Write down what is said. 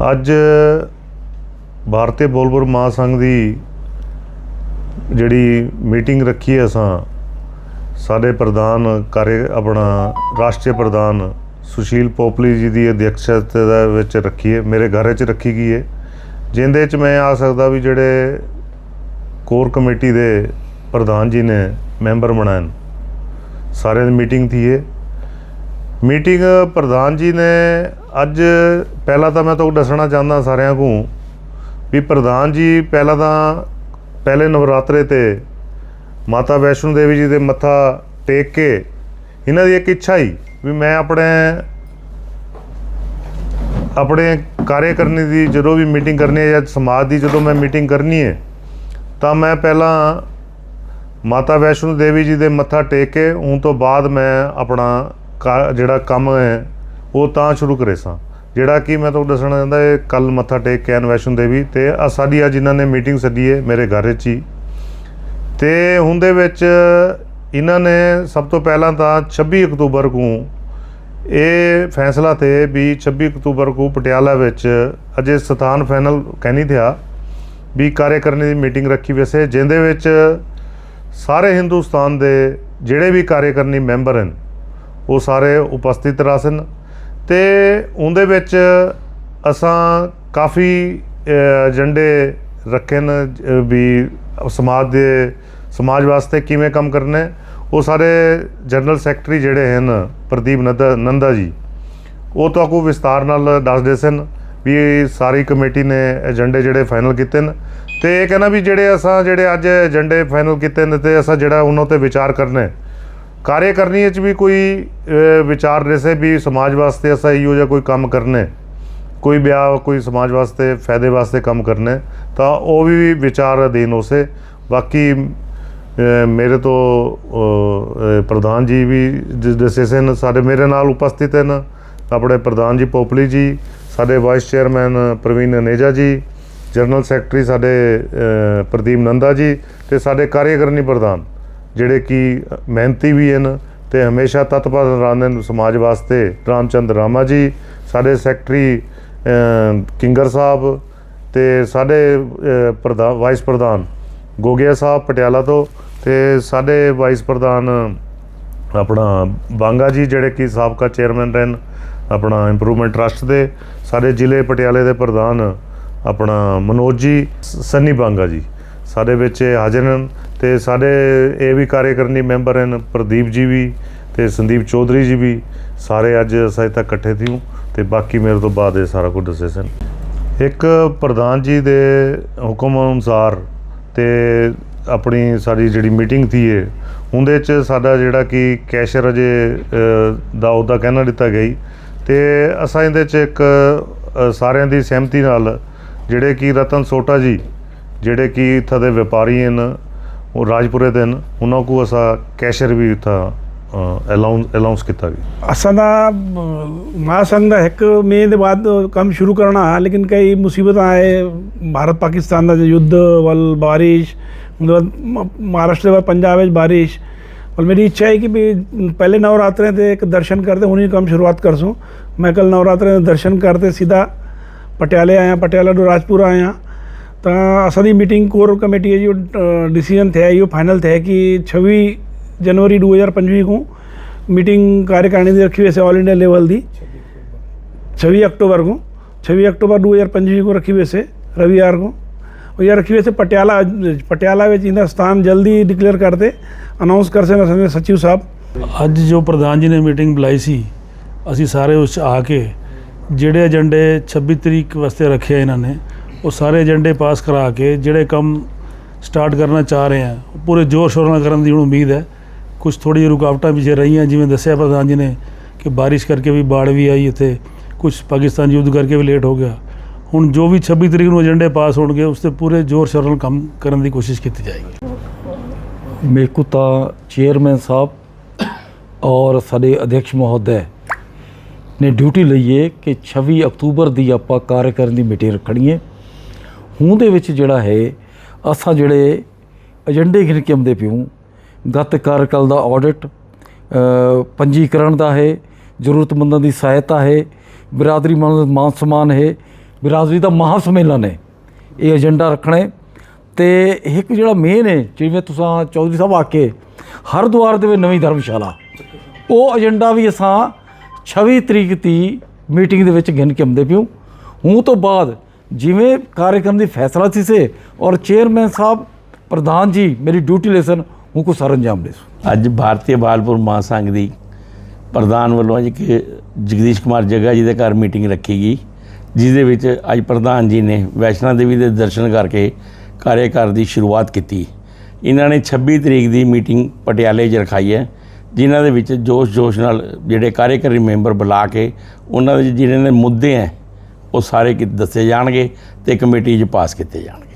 ਅੱਜ ਭਾਰਤੀ ਬੋਲਬੁਰ ਮਹਾਸੰਘ ਦੀ ਜਿਹੜੀ ਮੀਟਿੰਗ ਰੱਖੀ ਹੈ ਅਸਾਂ ਸਾਡੇ ਪ੍ਰਧਾਨ ਕਾਰਜ ਆਪਣਾ ਰਾਸ਼ਟਰੀ ਪ੍ਰਧਾਨ ਸੁਸ਼ੀਲ ਪੋਪਲੀ ਜੀ ਦੀ ਅਧਿਕਸ਼ਤਾ ਦੇ ਵਿੱਚ ਰੱਖੀ ਹੈ, ਮੇਰੇ ਘਰ ਵਿੱਚ ਰੱਖੀ ਗਈ ਹੈ, ਜਿੰਦੇ 'ਚ ਮੈਂ ਆ ਸਕਦਾ ਵੀ ਜਿਹੜੇ ਕੋਰ ਕਮੇਟੀ ਦੇ ਪ੍ਰਧਾਨ ਜੀ ਨੇ ਮੈਂਬਰ ਬਣਾਏ ਸਾਰਿਆਂ ਦੀ ਮੀਟਿੰਗ ਥੀ ਹੈ। ਮੀਟਿੰਗ ਪ੍ਰਧਾਨ ਜੀ ਨੇ ਅੱਜ ਪਹਿਲਾਂ ਤਾਂ ਮੈਂ ਤੁਹਾਨੂੰ ਦੱਸਣਾ ਚਾਹੁੰਦਾ ਸਾਰਿਆਂ ਨੂੰ ਵੀ ਪ੍ਰਧਾਨ ਜੀ, ਪਹਿਲਾਂ ਤਾਂ ਪਹਿਲੇ ਨਵਰਾਤਰੇ ਤੇ ਮਾਤਾ ਵੈਸ਼ਨੋ ਦੇਵੀ ਜੀ ਦੇ ਮੱਥਾ ਟੇਕ ਕੇ ਇਹਨਾਂ ਦੀ ਇੱਕ ਇੱਛਾ ਹੀ ਵੀ ਮੈਂ ਆਪਣੇ ਆਪਣੇ ਕਾਰਜ ਕਰਨੀ ਦੀ ਜਦੋਂ ਵੀ ਮੀਟਿੰਗ ਕਰਨੀ ਹੈ ਜਾਂ ਸਮਾਜ ਦੀ ਜਦੋਂ ਮੈਂ ਮੀਟਿੰਗ ਕਰਨੀ ਹੈ, ਤਾਂ ਮੈਂ ਪਹਿਲਾਂ ਮਾਤਾ ਵੈਸ਼ਨੋ ਦੇਵੀ ਜੀ ਦੇ ਮੱਥਾ ਟੇਕ ਕੇ ਹੁਣ ਤੋਂ ਬਾਅਦ ਮੈਂ ਆਪਣਾ ਕਾ- ਜਿਹੜਾ ਕੰਮ ਹੈ ਉਹ ਤਾਂ ਸ਼ੁਰੂ ਕਰੇ ਸਾਂ। ਜਿਹੜਾ ਕਿ ਮੈਂ ਤੁਹਾਨੂੰ ਦੱਸਣਾ ਚਾਹੁੰਦਾ, ਇਹ ਕੱਲ ਮੱਥਾ ਟੇਕ ਕੇ ਆਨ ਵੈਸ਼ਨੋ ਦੇਵੀ ਤੇ ਆਹ ਸਾਡੀ ਅੱਜ ਇਹਨਾਂ ਨੇ ਮੀਟਿੰਗ ਸੱਦੀ ਹੈ ਮੇਰੇ ਘਰ 'ਚ ਹੀ। ਤੇ ਹੁਣ ਦੇ ਵਿੱਚ ਇਹਨਾਂ ਨੇ ਸਭ ਤੋਂ ਪਹਿਲਾਂ ਤਾਂ 26 ਅਕਤੂਬਰ ਨੂੰ ਇਹ ਫੈਸਲਾ ਤੇ ਵੀ 26 ਅਕਤੂਬਰ ਨੂੰ ਪਟਿਆਲਾ ਵਿੱਚ ਅਜੇ ਸਥਾਨ ਫਾਈਨਲ ਕਹਿਣੀ ਥਿਆ ਵੀ ਕਾਰਜਕਰਨੀ ਦੀ ਮੀਟਿੰਗ ਰੱਖੀ ਵੈਸੇ ਜਿਹਦੇ ਵਿੱਚ ਸਾਰੇ ਹਿੰਦੁਸਤਾਨ ਦੇ ਜਿਹੜੇ ਵੀ ਕਾਰਜਕਰਨੀ ਮੈਂਬਰ ਹਨ, ਉਹ ਸਾਰੇ ਉਪਸਥਿਤ ਰਸਨ ਤੇ ਉਹਦੇ ਵਿੱਚ ਅਸਾਂ ਕਾਫੀ ਏਜੰਡੇ ਰੱਖੇ ਨੇ ਵੀ ਸਮਾਜ ਦੇ, ਸਮਾਜ ਵਾਸਤੇ ਕਿਵੇਂ ਕੰਮ ਕਰਨੇ। ਉਹ ਸਾਰੇ ਜਨਰਲ ਸੈਕਟਰੀ ਜਿਹੜੇ ਹਨ, ਪ੍ਰਦੀਪ ਨੰਦਾ ਜੀ, ਉਹ ਤੁਹਾਨੂੰ ਵਿਸਤਾਰ ਨਾਲ ਦੱਸਦੇ ਸਨ ਵੀ ਸਾਰੀ ਕਮੇਟੀ ਨੇ ਏਜੰਡੇ ਜਿਹੜੇ ਫਾਈਨਲ ਕੀਤੇ ਨੇ। ਤੇ ਇਹ ਕਹਿੰਦਾ ਵੀ ਜਿਹੜੇ ਅਸਾਂ, ਜਿਹੜੇ ਅੱਜ ਏਜੰਡੇ ਫਾਈਨਲ ਕੀਤੇ ਨੇ ਤੇ ਅਸਾਂ ਜਿਹੜਾ ਉਹਨਾਂ ਤੇ ਵਿਚਾਰ ਕਰਨਾ ਕਾਰਜ ਕਰਨੀ ਵਿੱਚ ਵੀ ਕੋਈ ਵਿਚਾਰ ਰਸੇ ਵੀ ਸਮਾਜ ਵਾਸਤੇ ਅਸਾਂ ਇਹੋ ਜਿਹਾ ਕੋਈ ਕੰਮ ਕਰਨਾ, ਕੋਈ ਵਿਆਹ, ਕੋਈ ਸਮਾਜ ਵਾਸਤੇ, ਫਾਇਦੇ ਵਾਸਤੇ ਕੰਮ ਕਰਨੇ, ਤਾਂ ਉਹ ਵੀ ਵਿਚਾਰ ਅਧੀਨ ਉਸੇ। ਬਾਕੀ ਮੇਰੇ ਤੋਂ ਪ੍ਰਧਾਨ ਜੀ ਵੀ ਜਿਸ ਦੱਸੇ ਸਨ ਸਾਡੇ ਮੇਰੇ ਨਾਲ ਉਪਸਥਿਤ ਹਨ। ਆਪਣੇ ਪ੍ਰਧਾਨ ਜੀ ਪੋਪਲੀ ਜੀ, ਸਾਡੇ ਵਾਈਸ ਚੇਅਰਮੈਨ ਪ੍ਰਵੀਨ ਅਨੇਜਾ ਜੀ ਜਨਰਲ ਸੈਕਟਰੀ ਸਾਡੇ ਪ੍ਰਦੀਪ ਨੰਦਾ ਜੀ ਤੇ ਸਾਡੇ ਕਾਰਜਕਰਨੀ ਪ੍ਰਧਾਨ। ਜਿਹੜੇ ਕਿ ਮਿਹਨਤੀ ਵੀ ਹਨ ਤੇ ਹਮੇਸ਼ਾ ਤਤਪਰ ਰਹਿੰਦੇ ਨੇ ਸਮਾਜ ਵਾਸਤੇ। ਰਾਮਚੰਦ ਰਾਮਾ ਜੀ, ਸਾਡੇ ਸੈਕਟਰੀ ਕਿੰਗਰ ਸਾਹਿਬ ਤੇ ਸਾਡੇ ਪ੍ਰਧਾਨ ਵਾਈਸ ਪ੍ਰਧਾਨ ਗੋਗਿਆ ਸਾਹਿਬ ਪਟਿਆਲਾ ਤੋਂ ਤੇ ਸਾਡੇ ਵਾਈਸ ਪ੍ਰਧਾਨ, ਆਪਣਾ ਬਾਂਗਾ ਜੀ ਜਿਹੜੇ ਕਿ ਸਾਬਕਾ ਚੇਅਰਮੈਨ ਰਹਿਣ, ਆਪਣਾ ਇੰਪਰੂਵਮੈਂਟ ਟਰਸਟ ਦੇ, ਸਾਡੇ ਜ਼ਿਲ੍ਹੇ ਪਟਿਆਲੇ ਦੇ ਪ੍ਰਧਾਨ, ਆਪਣਾ ਮਨੋਜ ਜੀ ਸੰਨੀ ਬਾਂਗਾ ਜੀ। ਸਾਡੇ ਵਿੱਚ ਇਹ ਹਾਜ਼ਰ ਹਨ ਤੇ ਸਾਡੇ ਇਹ ਵੀ ਕਾਰਜਕਰਨੀ ਮੈਂਬਰ ਹਨ ਪ੍ਰਦੀਪ ਜੀ ਵੀ ਤੇ ਸੰਦੀਪ ਚੌਧਰੀ ਜੀ ਵੀ, ਸਾਰੇ ਅੱਜ ਅਸੀਂ ਤੱਕ ਇਕੱਠੇ ਥੀਉ ਤੇ ਬਾਕੀ ਮੇਰੇ ਤੋਂ ਬਾਅਦ ਇਹ ਸਾਰਾ ਕੁਝ ਦੱਸੇ ਸਨ। ਇੱਕ ਪ੍ਰਧਾਨ ਜੀ ਦੇ ਹੁਕਮ ਅਨੁਸਾਰ ਤੇ ਆਪਣੀ ਸਾਡੀ ਜਿਹੜੀ ਮੀਟਿੰਗ ਥੀ ਹੈ ਉਹਦੇ ਚ ਸਾਡਾ ਜਿਹੜਾ ਕਿ ਕੈਸ਼ਰ ਅਜੇ ਦਾ ਉਹਦਾ ਕਹਿਣਾ ਦਿੱਤਾ ਗਈ ਤੇ ਅਸਾਂ ਇਹਦੇ ਚ ਇੱਕ ਸਾਰਿਆਂ ਦੀ ਸਹਿਮਤੀ ਨਾਲ, ਜਿਹੜੇ ਕਿ ਰਤਨ ਸੋਟਾ ਜੀ ਜਿਹੜੇ ਕਿ ਇੱਥੇ ਦੇ ਵਪਾਰੀ ਹਨ ਉਹ ਰਾਜਪੁਰੇ ਦੇ ਹਨ ਉਹਨਾਂ ਕੋ ਅਸਾਂ ਕੈਸ਼ਰ ਵੀ ਇੱਥੇ ਅਲਾਉਂਸ ਅਲਾਉਂਸ ਕੀਤਾ ਗਿਆ असां महासंघ ਦਾ ਇੱਕ ਮਹੀਨੇ ਦੇ ਬਾਅਦ ਕੰਮ ਸ਼ੁਰੂ ਕਰਨਾ ਹੈ ਲੇਕਿਨ ਕਈ ਮੁਸੀਬਤਾਂ ਆਏ ਭਾਰਤ ਪਾਕਿਸਤਾਨ ਦਾ ਜੋ ਯੁੱਧ ਵੱਲ ਬਾਰਿਸ਼ ਉਹਦੇ ਬਾਅਦ ਮ- ਮਹਾਰਾਸ਼ਟਰ ਦੇ ਬਾਅਦ ਪੰਜਾਬ ਵਿੱਚ ਬਾਰਿਸ਼ ਪਰ ਮੇਰੀ ਇੱਛਾ ਹੈ ਕਿ ਵੀ ਪਹਿਲੇ ਨਵਰਾਤਰੇ ਤੇ ਇੱਕ ਦਰਸ਼ਨ ਕਰਦੇ ਹੁਣੀ ਕੰਮ ਸ਼ੁਰੂਆਤ ਕਰਸੂ ਮੈਂ ਕੱਲ ਨਵਰਾਤਰੇ ਦੇ ਦਰਸ਼ਨ ਕਰਦੇ ਸਿੱਧਾ ਪਟਿਆਲੇ ਆਇਆ त असांजी मीटिंग कोर कमेटीअ जो डिसीजन थिए इहो फाइनल थिए की छवीह जनवरी दू हज़ार पंजवीह खां मीटिंग कार्यकारिणी जी रखी वियसीं ऑल इंडिया लेवल जी छवीह अक्टूबर खां छवीह अक्टूबर दू हज़ार पंजवीह को रखी वैसे रविवार को या रखी वैसे पटियाला पटियाला में चींदा स्थान जल्दी डिक्लेयर करते अनाउंस कर से असांजे सचिव साहब ਅੱਜ ਜੋ ਪ੍ਰਧਾਨ ਜੀ ਨੇ ਮੀਟਿੰਗ ਬੁਲਾਈ ਸੀ ਅਸੀਂ ਸਾਰੇ ਉਸ 'ਚ ਆ ਕੇ ਜਿਹੜੇ ਏਜੰਡੇ 26 ਤਰੀਕ ਵਾਸਤੇ ਰੱਖਿਆ ਇਹਨਾਂ ਨੇ ਉਹ ਸਾਰੇ ਏਜੰਡੇ ਪਾਸ ਕਰਾ ਕੇ ਜਿਹੜੇ ਕੰਮ ਸਟਾਰਟ ਕਰਨਾ ਚਾਹ ਰਹੇ ਆ, ਪੂਰੇ ਜ਼ੋਰ ਸ਼ੋਰ ਨਾਲ ਕਰਨ ਦੀ ਹੁਣ ਉਮੀਦ ਹੈ। ਕੁਝ ਥੋੜੀ ਜਿਹੀ ਰੁਕਾਵਟਾਂ ਪਿੱਛੇ ਰਹੀਆਂ, ਜਿਵੇਂ ਦੱਸਿਆ ਪ੍ਰਧਾਨ ਜੀ ਨੇ ਕਿ ਬਾਰਿਸ਼ ਕਰਕੇ ਵੀ ਬਾੜ ਵੀ ਆਈ ਇੱਥੇ ਕੁਝ ਪਾਕਿਸਤਾਨ ਯੁੱਧ ਕਰਕੇ ਵੀ ਲੇਟ ਹੋ ਗਿਆ। ਹੁਣ ਜੋ ਵੀ 26 ਤਰੀਕ ਨੂੰ ਏਜੰਡੇ ਪਾਸ ਹੋਣਗੇ, ਉਸ ਤੇ ਪੂਰੇ ਜ਼ੋਰ ਸ਼ੋਰ ਨਾਲ ਕੰਮ ਕਰਨ ਦੀ ਕੋਸ਼ਿਸ਼ ਕੀਤੀ ਜਾਏਗੀ। ਮੇਰੇ ਕੋ ਤਾਂ ਚੇਅਰਮੈਨ ਸਾਹਿਬ ਔਰ ਸਾਡੇ ਅਧਿਕਸ਼ ਮਹੋਦੈ ਨੇ ਡਿਊਟੀ ਲਈ ਹੈ ਕਿ 26 ਅਕਤੂਬਰ ਦੀ ਆਪਾਂ ਕਾਰਜਕਰਨ ਦੀ ਮੀਟਿੰਗ ਰੱਖਣੀ ਹੈ। ਹੂੰ ਦੇ ਵਿੱਚ ਜਿਹੜਾ ਹੈ, ਅਸਾਂ ਜਿਹੜੇ ਏਜੰਡੇ ਗਿਣ ਕੇ ਆਉਂਦੇ ਪਿਉ ਗਤ ਕਾਰਜਕਾਲ ਦਾ ਆਡਿਟ ਪੰਜੀਕਰਨ ਦਾ ਹੈ, ਜ਼ਰੂਰਤਮੰਦਾਂ ਦੀ ਸਹਾਇਤਾ ਹੈ, ਬਰਾਦਰੀ ਮਾਨ ਸਮਾਨ ਹੈ, ਬਿਰਾਦਰੀ ਦਾ ਮਹਾ ਸੰਮੇਲਨ ਹੈ, ਇਹ ਏਜੰਡਾ ਰੱਖਣਾ ਹੈ। ਤੇ ਇੱਕ ਜਿਹੜਾ ਮੇਨ ਹੈ, ਜਿਵੇਂ ਤੁਸੀਂ ਚੌਧਰੀ ਸਾਹਿਬ ਆ ਆਕੇ ਹਰਿਦੁਆਰ ਦੇ ਵਿੱਚ ਨਵੀਂ ਧਰਮਸ਼ਾਲਾ, ਉਹ ਏਜੰਡਾ ਵੀ ਅਸਾਂ 26 ਤਰੀਕ ਦੀ ਮੀਟਿੰਗ ਦੇ ਵਿੱਚ ਗਿਣ ਕੇ ਆਉਂਦੇ ਪਿਓ ਹੁਣ ਤੋਂ ਬਾਅਦ ਜਿਵੇਂ ਕਾਰਜਕ੍ਰਮ ਦੀ ਫੈਸਲਾ ਸੀ ਸੇ ਔਰ ਚੇਅਰਮੈਨ ਸਾਹਿਬ, ਪ੍ਰਧਾਨ ਜੀ ਮੇਰੀ ਡਿਊਟੀ ਲੈਸਨ ਹੂੰ ਕੋ ਸਰ ਅੰਜਾਮ ਦੇ ਅੱਜ ਭਾਰਤੀ ਬਾਲਪੁਰ ਮਹਾਸੰਘ ਦੀ ਪ੍ਰਧਾਨ ਵੱਲੋਂ ਅੱਜ ਕਿ ਜਗਦੀਸ਼ ਕੁਮਾਰ ਜੱਗਾ ਜੀ ਦੇ ਘਰ ਮੀਟਿੰਗ ਰੱਖੀ ਗਈ ਜਿਸ ਦੇ ਵਿੱਚ ਅੱਜ ਪ੍ਰਧਾਨ ਜੀ ਨੇ ਵੈਸ਼ਨਾ ਦੇਵੀ ਦੇ ਦਰਸ਼ਨ ਕਰਕੇ ਕਾਰਜਕਾਰ ਦੀ ਸ਼ੁਰੂਆਤ ਕੀਤੀ। ਇਹਨਾਂ ਨੇ 26 ਤਰੀਕ ਦੀ ਮੀਟਿੰਗ ਪਟਿਆਲੇ 'ਚ ਰਖਾਈ ਹੈ, ਜਿਨ੍ਹਾਂ ਦੇ ਵਿੱਚ ਜੋਸ਼-ਜੋਸ਼ ਨਾਲ ਜਿਹੜੇ ਕਾਰਜਕਾਰੀ ਮੈਂਬਰ ਬੁਲਾ ਕੇ ਉਹਨਾਂ ਦੇ ਜਿਹੜੇ ਨੇ ਮੁੱਦੇ ਹੈ ਉਹ ਸਾਰੇ ਕਿ ਦੱਸੇ ਜਾਣਗੇ ਤੇ ਕਮੇਟੀ 'ਚ ਪਾਸ ਕੀਤੇ ਜਾਣਗੇ।